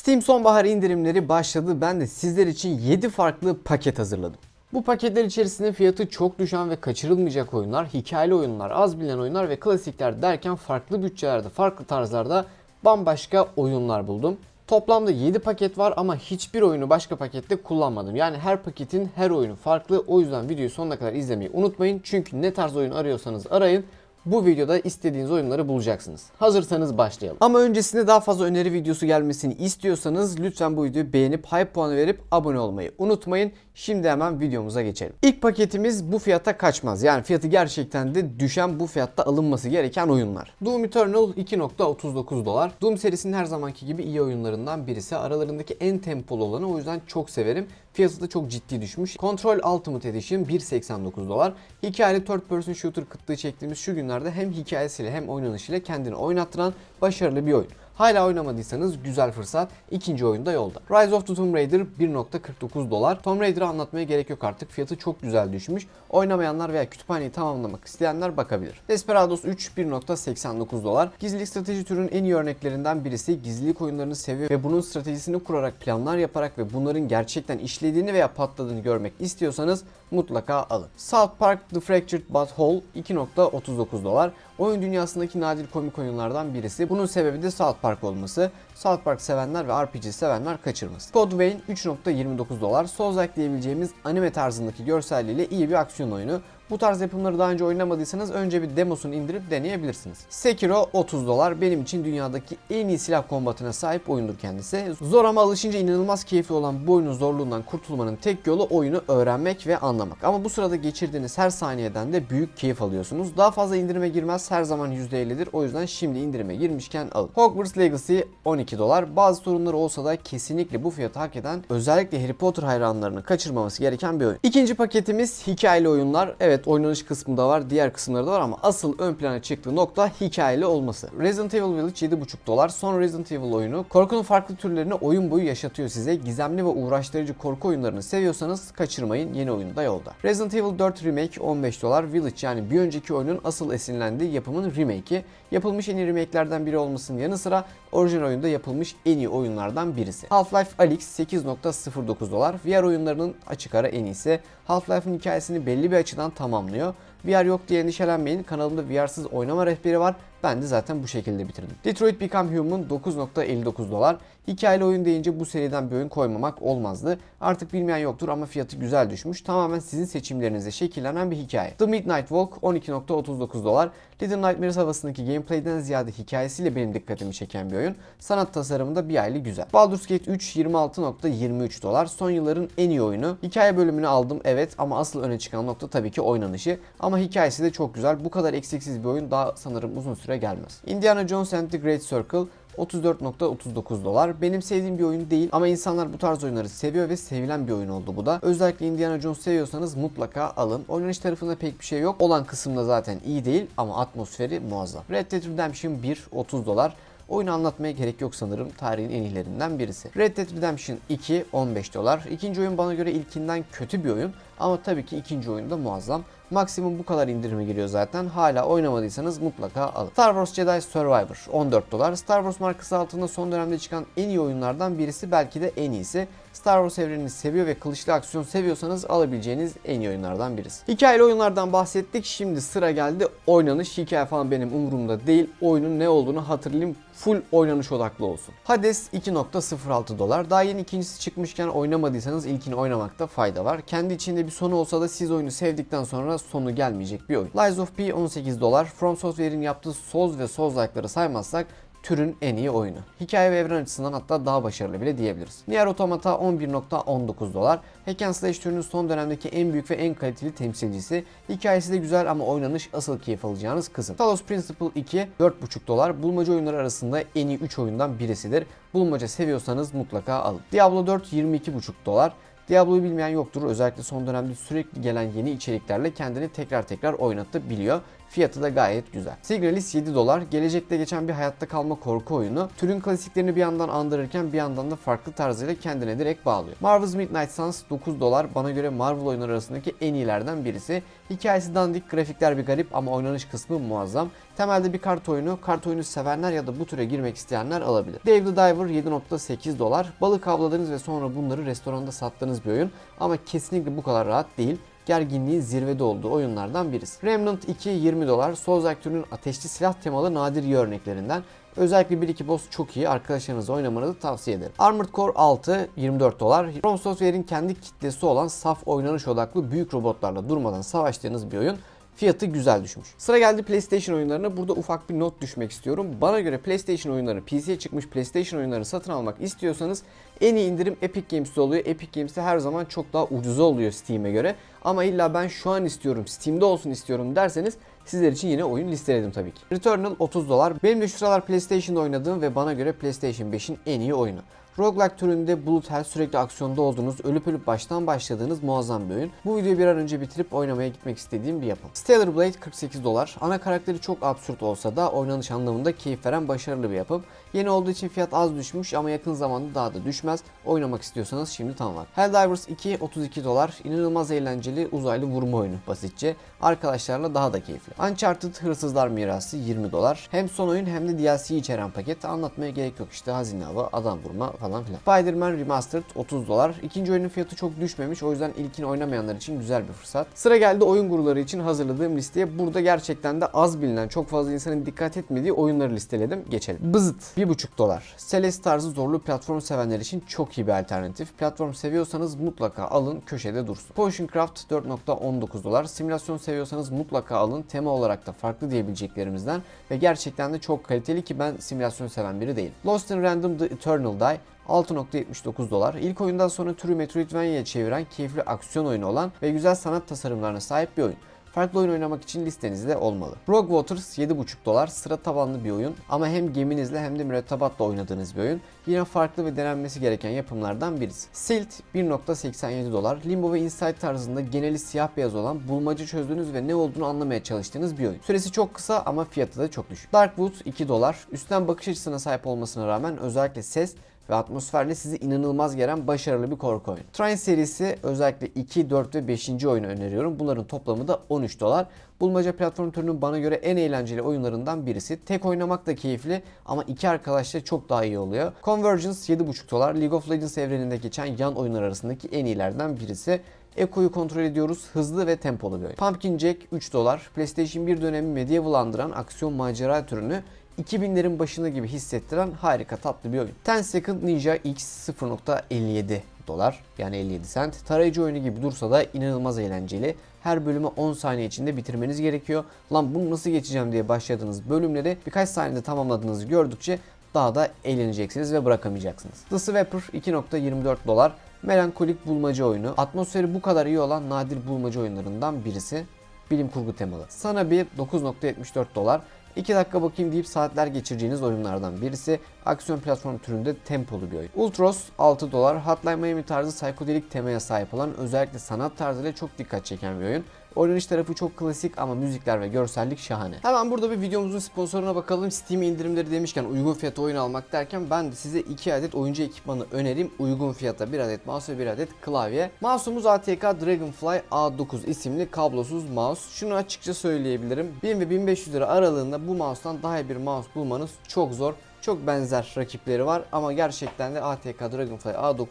Steam sonbahar indirimleri başladı. Ben de sizler için 7 farklı paket hazırladım. Bu paketler içerisinde fiyatı çok düşen ve kaçırılmayacak oyunlar, hikayeli oyunlar, az bilinen oyunlar ve klasikler derken farklı bütçelerde, farklı tarzlarda bambaşka oyunlar buldum. Toplamda 7 paket var ama hiçbir oyunu başka pakette kullanmadım. Yani her paketin her oyunu farklı. O yüzden videoyu sonuna kadar izlemeyi unutmayın. Çünkü ne tarz oyun arıyorsanız arayın. Bu videoda istediğiniz oyunları bulacaksınız. Hazırsanız başlayalım. Ama öncesinde daha fazla öneri videosu gelmesini istiyorsanız lütfen bu videoyu beğenip hype puanı verip abone olmayı unutmayın. Şimdi hemen videomuza geçelim. İlk paketimiz bu fiyata kaçmaz. Yani fiyatı gerçekten de düşen bu fiyatta alınması gereken oyunlar. Doom Eternal 2.39 dolar. Doom serisinin her zamanki gibi iyi oyunlarından birisi. Aralarındaki en tempolu olanı o yüzden çok severim. Fiyatı da çok ciddi düşmüş. Control Ultimate Edition 1.89 dolar. Hikayeli third person shooter kıtlığı çektiğimiz şu günlerde hem hikayesiyle hem oynanışıyla kendini oynattıran başarılı bir oyun. Hala oynamadıysanız güzel fırsat. İkinci oyunda yolda. Rise of the Tomb Raider 1.49 dolar. Tomb Raider'ı anlatmaya gerek yok artık. Fiyatı çok güzel düşmüş. Oynamayanlar veya kütüphaneyi tamamlamak isteyenler bakabilir. Desperados 3 1.89 dolar. Gizlilik strateji türünün en iyi örneklerinden birisi. Gizlilik oyunlarını seviyor ve bunun stratejisini kurarak, planlar yaparak ve bunların gerçekten işlediğini veya patladığını görmek istiyorsanız mutlaka alın. South Park The Fractured But Whole 2.39 dolar. Oyun dünyasındaki nadir komik oyunlardan birisi. Bunun sebebi de South Park olması. South Park sevenler ve RPG sevenler kaçırmasın. Code Vein 3.29 dolar. Souls-like diyebileceğimiz anime tarzındaki görselliğiyle iyi bir aksiyon oyunu. Bu tarz yapımları daha önce oynamadıysanız önce bir demosunu indirip deneyebilirsiniz. Sekiro 30 dolar. Benim için dünyadaki en iyi silah kombatına sahip oyundur kendisi. Zor ama alışınca inanılmaz keyifli olan bu oyunun zorluğundan kurtulmanın tek yolu oyunu öğrenmek ve anlamak. Ama bu sırada geçirdiğiniz her saniyeden de büyük keyif alıyorsunuz. Daha fazla indirime girmez her zaman %50'dir. O yüzden şimdi indirime girmişken alın. Hogwarts Legacy 12 dolar. Bazı sorunları olsa da kesinlikle bu fiyatı hak eden özellikle Harry Potter hayranlarını kaçırmaması gereken bir oyun. İkinci paketimiz hikayeli oyunlar. Evet oynanış kısmı da var, diğer kısımları da var ama asıl ön plana çıktığı nokta hikayeli olması. Resident Evil Village 7,5 dolar. Son Resident Evil oyunu. Korkunun farklı türlerini oyun boyu yaşatıyor size. Gizemli ve uğraştırıcı korku oyunlarını seviyorsanız kaçırmayın. Yeni oyun da yolda. Resident Evil 4 Remake 15 dolar. Village yani bir önceki oyunun asıl esinlendiği yapımın remake'i. Yapılmış en iyi remake'lerden biri olmasının yanı sıra orijinal oyunda yapılmış en iyi oyunlardan birisi. Half-Life Alyx 8.09 dolar. VR oyunlarının açık ara en iyisi. Half-Life'ın hikayesini belli bir açıdan tamamlıyor. VR yok diye endişelenmeyin. Kanalımda VR'sız oynama rehberi var. Ben de zaten bu şekilde bitirdim. Detroit Become Human 9.59 dolar. Hikayeli oyun deyince bu seriden bir oyun koymamak olmazdı. Artık bilmeyen yoktur ama fiyatı güzel düşmüş. Tamamen sizin seçimlerinize şekillenen bir hikaye. The Midnight Walk 12.39 dolar. Little Nightmares havasındaki gameplay'den ziyade hikayesiyle benim dikkatimi çeken bir oyun. Sanat tasarımında bir aylı güzel. Baldur's Gate 3 26.23 dolar. Son yılların en iyi oyunu. Hikaye bölümünü aldım evet ama asıl öne çıkan nokta tabii ki oynanışı. Ama hikayesi de çok güzel. Bu kadar eksiksiz bir oyun daha sanırım uzun süre gelmez. Indiana Jones and the Great Circle 34.39 dolar. Benim sevdiğim bir oyun değil ama insanlar bu tarz oyunları seviyor ve sevilen bir oyun oldu bu da. Özellikle Indiana Jones seviyorsanız mutlaka alın. Oynanış tarafında pek bir şey yok. Olan kısımda zaten iyi değil ama atmosferi muazzam. Red Dead Redemption 1 30 dolar. Oyunu anlatmaya gerek yok sanırım. Tarihin en iyilerinden birisi. Red Dead Redemption 2 15 dolar. İkinci oyun bana göre ilkinden kötü bir oyun ama tabii ki ikinci oyun da muazzam. Maksimum bu kadar indirime giriyor zaten. Hala oynamadıysanız mutlaka alın. Star Wars Jedi Survivor 14 dolar. Star Wars markası altında son dönemde çıkan en iyi oyunlardan birisi belki de en iyisi. Star Wars evrenini seviyor ve kılıçlı aksiyon seviyorsanız alabileceğiniz en iyi oyunlardan birisi. Hikayeli oyunlardan bahsettik. Şimdi sıra geldi oynanış. Hikaye falan benim umurumda değil. Oyunun ne olduğunu hatırlayayım. Full oynanış odaklı olsun. Hades 2.06 dolar. Daha yeni ikincisi çıkmışken oynamadıysanız ilkini oynamakta fayda var. Kendi içinde bir sonu olsa da siz oyunu sevdikten sonra sonu gelmeyecek bir oyun. Lies of P 18 dolar. From Software'in yaptığı Souls ve Souls-like'ları saymazsak türün en iyi oyunu. Hikaye ve evren açısından hatta daha başarılı bile diyebiliriz. Nier Automata 11.19 dolar. Hack and Slash türünün son dönemdeki en büyük ve en kaliteli temsilcisi. Hikayesi de güzel ama oynanış asıl keyif alacağınız kısım. Talos Principle 2 4.5 dolar. Bulmaca oyunları arasında en iyi 3 oyundan birisidir. Bulmaca seviyorsanız mutlaka alın. Diablo 4 22.5 dolar. Diablo'yu bilmeyen yoktur. Özellikle son dönemde sürekli gelen yeni içeriklerle kendini tekrar tekrar oynatabiliyor. Fiyatı da gayet güzel. Signalis 7 dolar. Gelecekte geçen bir hayatta kalma korku oyunu. Türün klasiklerini bir yandan andırırken bir yandan da farklı tarzıyla kendine direkt bağlıyor. Marvel's Midnight Suns 9 dolar. Bana göre Marvel oyunları arasındaki en iyilerden birisi. Hikayesi dandik, grafikler bir garip ama oynanış kısmı muazzam. Temelde bir kart oyunu. Kart oyunu sevenler ya da bu türe girmek isteyenler alabilir. Dave the Diver 7.8 dolar. Balık avladığınız ve sonra bunları restoranda sattığınız bir oyun. Ama kesinlikle bu kadar rahat değil gerginliğin zirvede olduğu oyunlardan birisi. Remnant 2 20 dolar. Souls türünün ateşli silah temalı nadir iyi örneklerinden. Özellikle 1-2 boss çok iyi. Arkadaşlarınızla oynamanızı tavsiye ederim. Armored Core 6 24 dolar. From Software'in kendi kitlesi olan saf oynanış odaklı büyük robotlarla durmadan savaştığınız bir oyun. Fiyatı güzel düşmüş. Sıra geldi PlayStation oyunlarına. Burada ufak bir not düşmek istiyorum. Bana göre PlayStation oyunları, PC'ye çıkmış PlayStation oyunları satın almak istiyorsanız en iyi indirim Epic Games'te oluyor. Epic Games'te her zaman çok daha ucuza oluyor Steam'e göre. Ama illa ben şu an istiyorum, Steam'de olsun istiyorum derseniz sizler için yine oyun listeledim tabii ki. Returnal 30 dolar. Benim de şu sıralar PlayStation'da oynadığım ve bana göre PlayStation 5'in en iyi oyunu. Roguelike türünde Bullet Hell sürekli aksiyonda olduğunuz, ölüp ölüp baştan başladığınız muazzam bir oyun. Bu videoyu bir an önce bitirip oynamaya gitmek istediğim bir yapım. Stellar Blade 48 dolar. Ana karakteri çok absürt olsa da oynanış anlamında keyif veren başarılı bir yapım. Yeni olduğu için fiyat az düşmüş ama yakın zamanda daha da düşmez. Oynamak istiyorsanız şimdi tam var. Helldivers 2 32 dolar. İnanılmaz eğlenceli uzaylı vurma oyunu basitçe. Arkadaşlarla daha da keyifli. Uncharted Hırsızlar Mirası 20 dolar. Hem son oyun hem de DLC içeren paket. Anlatmaya gerek yok işte hazine avı, adam vurma falan filan. Spider-Man Remastered 30 dolar. İkinci oyunun fiyatı çok düşmemiş. O yüzden ilkini oynamayanlar için güzel bir fırsat. Sıra geldi oyun guruları için hazırladığım listeye. Burada gerçekten de az bilinen, çok fazla insanın dikkat etmediği oyunları listeledim. Geçelim. Bızıt 1,5 dolar. Celeste tarzı zorlu platform sevenler için çok iyi bir alternatif. Platform seviyorsanız mutlaka alın köşede dursun. Potion Craft 4.19 dolar. Simülasyon seviyorsanız mutlaka alın. Tema olarak da farklı diyebileceklerimizden ve gerçekten de çok kaliteli ki ben simülasyon seven biri değilim. Lost in Random The Eternal Die 6.79 dolar. İlk oyundan sonra türü Metroidvania'ya çeviren keyifli aksiyon oyunu olan ve güzel sanat tasarımlarına sahip bir oyun. Farklı oyun oynamak için listenizde olmalı. Rogue Waters 7.5 dolar sıra tabanlı bir oyun ama hem geminizle hem de mürettebatla oynadığınız bir oyun. Yine farklı ve denenmesi gereken yapımlardan birisi. Silt 1.87 dolar. Limbo ve Inside tarzında geneli siyah beyaz olan bulmaca çözdüğünüz ve ne olduğunu anlamaya çalıştığınız bir oyun. Süresi çok kısa ama fiyatı da çok düşük. Darkwood 2 dolar. Üstten bakış açısına sahip olmasına rağmen özellikle ses ve atmosferle sizi inanılmaz gelen başarılı bir korku oyunu. Trine serisi özellikle 2, 4 ve 5. oyunu öneriyorum. Bunların toplamı da 13 dolar. Bulmaca platform türünün bana göre en eğlenceli oyunlarından birisi. Tek oynamak da keyifli ama iki arkadaşla çok daha iyi oluyor. Convergence 7.5 dolar. League of Legends evreninde geçen yan oyunlar arasındaki en iyilerden birisi. Eko'yu kontrol ediyoruz. Hızlı ve tempolu bir oyun. Pumpkin Jack 3 dolar. PlayStation 1 dönemi medieval andıran aksiyon macera türünü 2000'lerin başında gibi hissettiren harika tatlı bir oyun. 10 Second Ninja X 0.57 dolar yani 57 sent. Tarayıcı oyunu gibi dursa da inanılmaz eğlenceli. Her bölümü 10 saniye içinde bitirmeniz gerekiyor. Lan bunu nasıl geçeceğim diye başladığınız bölümleri birkaç saniyede tamamladığınızı gördükçe daha da eğleneceksiniz ve bırakamayacaksınız. The Swapper 2.24 dolar. Melankolik bulmaca oyunu. Atmosferi bu kadar iyi olan nadir bulmaca oyunlarından birisi. Bilim kurgu temalı. Sana bir 9.74 dolar. 2 dakika bakayım deyip saatler geçireceğiniz oyunlardan birisi. Aksiyon platform türünde tempolu bir oyun. Ultros 6 dolar. Hotline Miami tarzı psikodelik temaya sahip olan özellikle sanat tarzıyla çok dikkat çeken bir oyun. Oynanış tarafı çok klasik ama müzikler ve görsellik şahane. Hemen burada bir videomuzun sponsoruna bakalım. Steam indirimleri demişken uygun fiyata oyun almak derken ben de size 2 adet oyuncu ekipmanı önereyim. Uygun fiyata 1 adet mouse ve 1 adet klavye. Mouse'umuz ATK Dragonfly A9 isimli kablosuz mouse. Şunu açıkça söyleyebilirim. 1000 ve 1500 lira aralığında bu mouse'tan daha iyi bir mouse bulmanız çok zor. Çok benzer rakipleri var ama gerçekten de ATK Dragonfly A9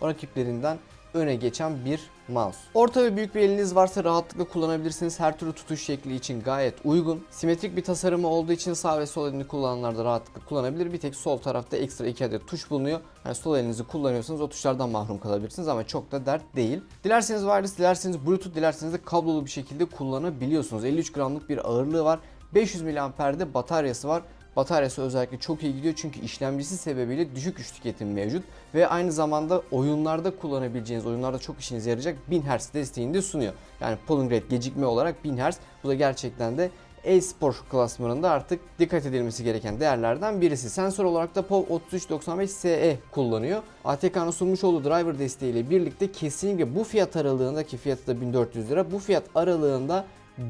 o rakiplerinden öne geçen bir mouse. Orta ve büyük bir eliniz varsa rahatlıkla kullanabilirsiniz. Her türlü tutuş şekli için gayet uygun. Simetrik bir tasarımı olduğu için sağ ve sol elini kullananlar da rahatlıkla kullanabilir. Bir tek sol tarafta ekstra iki adet tuş bulunuyor. Yani sol elinizi kullanıyorsanız o tuşlardan mahrum kalabilirsiniz ama çok da dert değil. Dilerseniz wireless, dilerseniz bluetooth, dilerseniz de kablolu bir şekilde kullanabiliyorsunuz. 53 gramlık bir ağırlığı var. 500 mAh'de bataryası var. Bataryası özellikle çok iyi gidiyor çünkü işlemcisi sebebiyle düşük güç tüketimi mevcut ve aynı zamanda oyunlarda kullanabileceğiniz, oyunlarda çok işinize yarayacak 1000 Hz desteğini de sunuyor. Yani polling rate gecikme olarak 1000 Hz. Bu da gerçekten de e-spor klasmanında artık dikkat edilmesi gereken değerlerden birisi. Sensör olarak da POV 3395 SE kullanıyor. ATK'nın sunmuş olduğu driver desteğiyle birlikte kesinlikle bu fiyat aralığındaki fiyatı da 1400 lira. Bu fiyat aralığında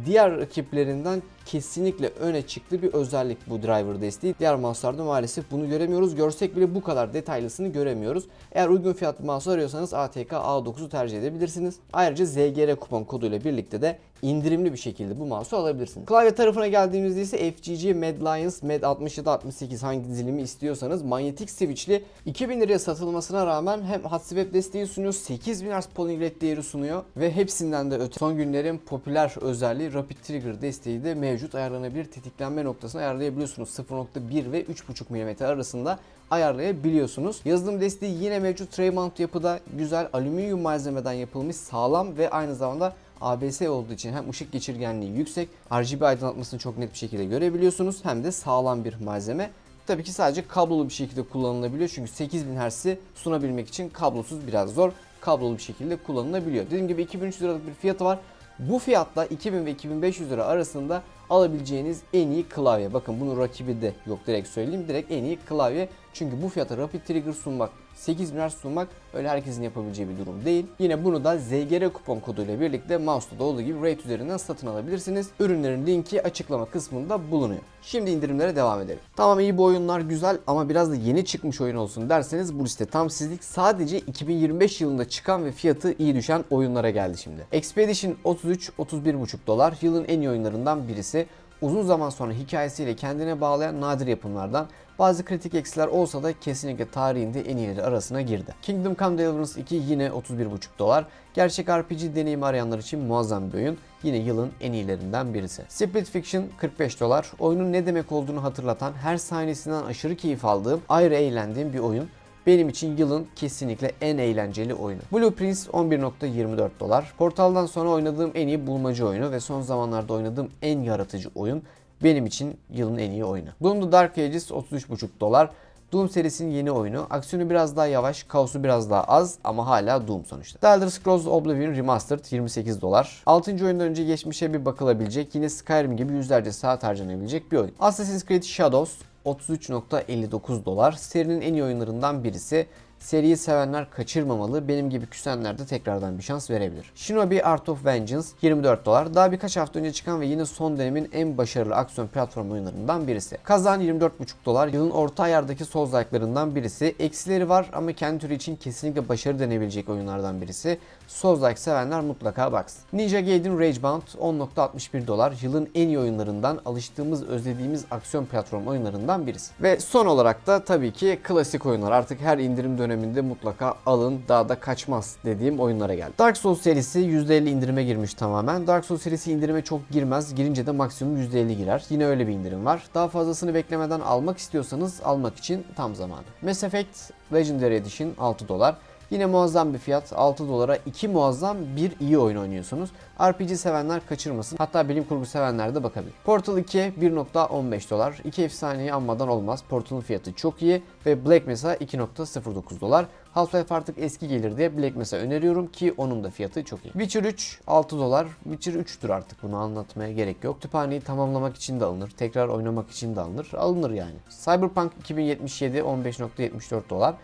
diğer rakiplerinden kesinlikle öne çıktı bir özellik bu driver desteği. Diğer mouse'larda maalesef bunu göremiyoruz. Görsek bile bu kadar detaylısını göremiyoruz. Eğer uygun fiyatlı mouse arıyorsanız ATK A9'u tercih edebilirsiniz. Ayrıca ZGR kupon koduyla birlikte de indirimli bir şekilde bu mouse'u alabilirsiniz. Klavye tarafına geldiğimizde ise FGG Mad Lions Mad 67 68 hangi dizilimi istiyorsanız manyetik switchli 2000 liraya satılmasına rağmen hem Hot desteği sunuyor, 8000 Hz polling rate değeri sunuyor ve hepsinden de öte son günlerin popüler özelliği Rapid Trigger desteği de mevcut. Ayarlanabilir tetiklenme noktasını ayarlayabiliyorsunuz. 0.1 ve 3.5 mm arasında ayarlayabiliyorsunuz. Yazılım desteği yine mevcut tray mount yapıda güzel alüminyum malzemeden yapılmış sağlam ve aynı zamanda ABS olduğu için hem ışık geçirgenliği yüksek, RGB aydınlatmasını çok net bir şekilde görebiliyorsunuz hem de sağlam bir malzeme. Tabii ki sadece kablolu bir şekilde kullanılabiliyor çünkü 8000 Hz'i sunabilmek için kablosuz biraz zor. Kablolu bir şekilde kullanılabiliyor. Dediğim gibi 2300 liralık bir fiyatı var. Bu fiyatla 2000 ve 2500 lira arasında alabileceğiniz en iyi klavye. Bakın bunun rakibi de yok direkt söyleyeyim. Direkt en iyi klavye. Çünkü bu fiyata Rapid Trigger sunmak, 8000 Hz sunmak öyle herkesin yapabileceği bir durum değil. Yine bunu da ZGR kupon koduyla birlikte mouse'da da olduğu gibi Rate üzerinden satın alabilirsiniz. Ürünlerin linki açıklama kısmında bulunuyor. Şimdi indirimlere devam edelim. Tamam iyi bu oyunlar güzel ama biraz da yeni çıkmış oyun olsun derseniz bu liste tam sizlik. Sadece 2025 yılında çıkan ve fiyatı iyi düşen oyunlara geldi şimdi. Expedition 33 31,5 dolar yılın en iyi oyunlarından birisi uzun zaman sonra hikayesiyle kendine bağlayan nadir yapımlardan bazı kritik eksiler olsa da kesinlikle tarihinde en iyileri arasına girdi. Kingdom Come Deliverance 2 yine 31,5 dolar. Gerçek RPG deneyimi arayanlar için muazzam bir oyun. Yine yılın en iyilerinden birisi. Split Fiction 45 dolar. Oyunun ne demek olduğunu hatırlatan, her sahnesinden aşırı keyif aldığım, ayrı eğlendiğim bir oyun. Benim için yılın kesinlikle en eğlenceli oyunu. Blue Prince 11.24 dolar. Portal'dan sonra oynadığım en iyi bulmaca oyunu ve son zamanlarda oynadığım en yaratıcı oyun. Benim için yılın en iyi oyunu. Doom The Dark Ages 33.5 dolar. Doom serisinin yeni oyunu. Aksiyonu biraz daha yavaş, kaosu biraz daha az ama hala Doom sonuçta. The Elder Scrolls Oblivion Remastered 28 dolar. 6. oyundan önce geçmişe bir bakılabilecek, yine Skyrim gibi yüzlerce saat harcanabilecek bir oyun. Assassin's Creed Shadows 33.59 dolar. Serinin en iyi oyunlarından birisi. Seriyi sevenler kaçırmamalı. Benim gibi küsenler de tekrardan bir şans verebilir. Shinobi Art of Vengeance 24 dolar. Daha birkaç hafta önce çıkan ve yine son dönemin en başarılı aksiyon platform oyunlarından birisi. Kazan 24,5 dolar. Yılın orta ayardaki Souls-like'larından birisi. Eksileri var ama kendi türü için kesinlikle başarı denebilecek oyunlardan birisi. Souls-like sevenler mutlaka baksın. Ninja Gaiden Ragebound 10.61 dolar. Yılın en iyi oyunlarından, alıştığımız, özlediğimiz aksiyon platform oyunlarından birisi. Ve son olarak da tabii ki klasik oyunlar. Artık her indirim döneminde mutlaka alın, daha da kaçmaz dediğim oyunlara geldi. Dark Souls serisi %50 indirime girmiş tamamen. Dark Souls serisi indirime çok girmez. Girince de maksimum %50 girer. Yine öyle bir indirim var. Daha fazlasını beklemeden almak istiyorsanız almak için tam zamanı. Mass Effect Legendary Edition 6 dolar. Yine muazzam bir fiyat. 6 dolara 2 muazzam bir iyi oyun oynuyorsunuz. RPG sevenler kaçırmasın. Hatta bilim kurgu sevenler de bakabilir. Portal 2 1.15 dolar. İki efsaneyi anmadan olmaz. Portal'ın fiyatı çok iyi ve Black Mesa 2.09 dolar. Half-Life artık eski gelir diye Black Mesa öneriyorum ki onun da fiyatı çok iyi. Witcher 3 6 dolar. Witcher 3'tür artık bunu anlatmaya gerek yok. Kütüphaneyi tamamlamak için de alınır. Tekrar oynamak için de alınır. Alınır yani. Cyberpunk 2077 15.74 dolar.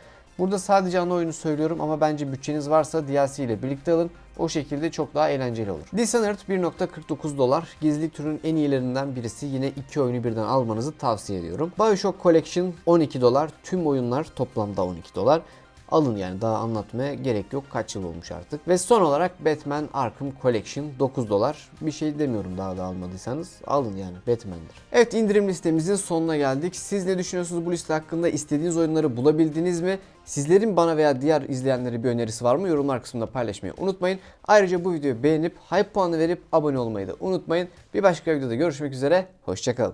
Burada sadece ana oyunu söylüyorum ama bence bütçeniz varsa DLC ile birlikte alın. O şekilde çok daha eğlenceli olur. Dishonored 1.49 dolar. Gizli türün en iyilerinden birisi. Yine iki oyunu birden almanızı tavsiye ediyorum. Bioshock Collection 12 dolar. Tüm oyunlar toplamda 12 dolar. Alın yani daha anlatmaya gerek yok. Kaç yıl olmuş artık. Ve son olarak Batman Arkham Collection 9 dolar. Bir şey demiyorum daha da almadıysanız. Alın yani Batman'dir. Evet indirim listemizin sonuna geldik. Siz ne düşünüyorsunuz bu liste hakkında? İstediğiniz oyunları bulabildiniz mi? Sizlerin bana veya diğer izleyenlere bir önerisi var mı? Yorumlar kısmında paylaşmayı unutmayın. Ayrıca bu videoyu beğenip hype puanı verip abone olmayı da unutmayın. Bir başka videoda görüşmek üzere. Hoşçakalın.